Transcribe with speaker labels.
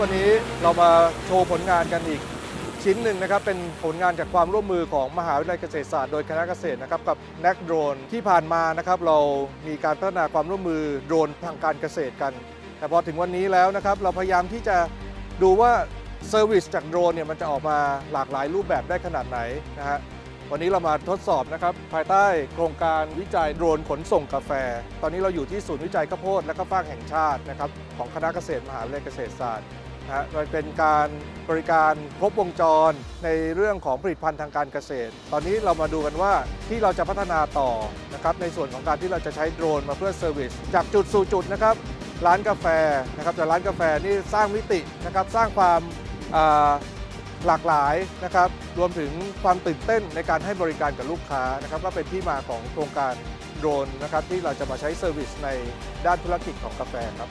Speaker 1: วันนี้เรามาโชว์ผลงานกันอีกชิ้นหนึ่งนะครับเป็นผลงานจากความร่วมมือของมหาวิทยาลัยเกษตรศาสตร์โดยคณะเกษตรนะครับกับ n a c d r o n ที่ผ่านมานะครับเรามีการพัฒนาความร่วมมือโดรนทางการเกษตรกัน แต่พอถึงวันนี้แล้วนะครับเราพยายามที่จะดูว่าเซอร์วิสจากโดรนเนี่ยมันจะออกมาหลากหลายรูปแบบได้ขนาดไหนนะฮะ วันนี้เรามาทดสอบนะครับภายใต้โครงการวิจัยโดรนขนส่งกาแฟ ตอนนี้เราอยู่ที่ศูนย์วิจัยข้าวโพดและก็ฟากแห่งชาตินะครับของคณะเกษตรมหาวิทยาลัยเกษตรศาสตร์นะฮะมันเป็นการบริการครบวงจรในเรื่องของผลิตภัณฑ์ทางการเกษตร ตอนนี้เรามาดูกันว่าที่เราจะพัฒนาต่อนะครับในส่วนของการที่เราจะใช้โดรนมาเพื่อเซอร์วิสจากจุดสู่จุดนะครับร้านกาแฟนะครับแต่ร้านกาแฟนี่สร้างมิตินะครับสร้างความ หลากหลายนะครับ รวมถึงความตื่นเต้นในการให้บริการกับลูกค้านะครับ ก็เป็นที่มาของโครงการโดรนนะครับที่เราจะมาใช้เซอร์วิสในด้านธุรกิจของกาแฟครับ